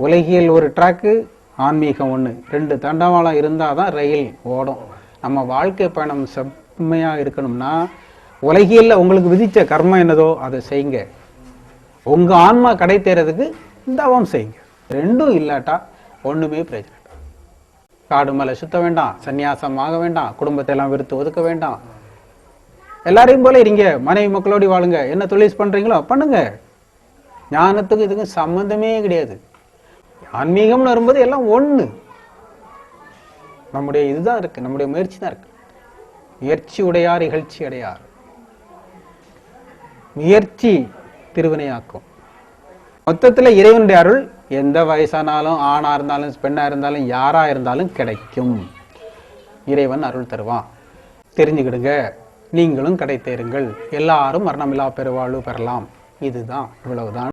உலகியல் ஒரு ட்ராக்கு ஆன்மீகம் ஒன்று ரெண்டு தண்டவாளம் இருந்தால் தான் ரயில் ஓடும். நம்ம வாழ்க்கை பயணம் செம்மையாக இருக்கணும்னா உலகியல்ல உங்களுக்கு விதிச்ச கர்மம் என்னதோ அதை செய்யுங்க. உங்கள் ஆன்மா கடை தேர்றதுக்கு தவம் செய்யுங்க. ரெண்டும் இல்லாட்டா ஒன்றுமே பிரச்சனை காடு மலை சுத்த வேண்டாம் சந்நியாசம் ஆக வேண்டாம் குடும்பத்தை எல்லாம் வெறுத்து ஒதுக்க வேண்டாம். எல்லாரையும் போல இருங்க மனைவி மக்களோடு வாழுங்க. என்ன தொழில் பண்றீங்களோ பண்ணுங்க. ஞானத்துக்கும் இதுக்கும் சம்மந்தமே கிடையாது. ஆன்மீகம்னு வரும்போது எல்லாம் ஒண்ணு. நம்முடைய இதுதான் இருக்கு நம்முடைய முயற்சி தான் இருக்கு. முயற்சி உடையார் இகழ்ச்சி அடையார். முயற்சி திருவினையாக்கும். மொத்தத்துல இறைவனுடைய அருள் எந்த வயசானாலும் ஆணா இருந்தாலும் பெண்ணா இருந்தாலும் யாரா இருந்தாலும் கிடைக்கும். இறைவன் அருள் தருவான். தெரிஞ்சுக்கிடுங்க. நீங்களும் கடை தேருங்கள். எல்லாரும் மரணமில்லா பெருவாழ்வு பெறலாம். இதுதான் இவ்வளவுதான்.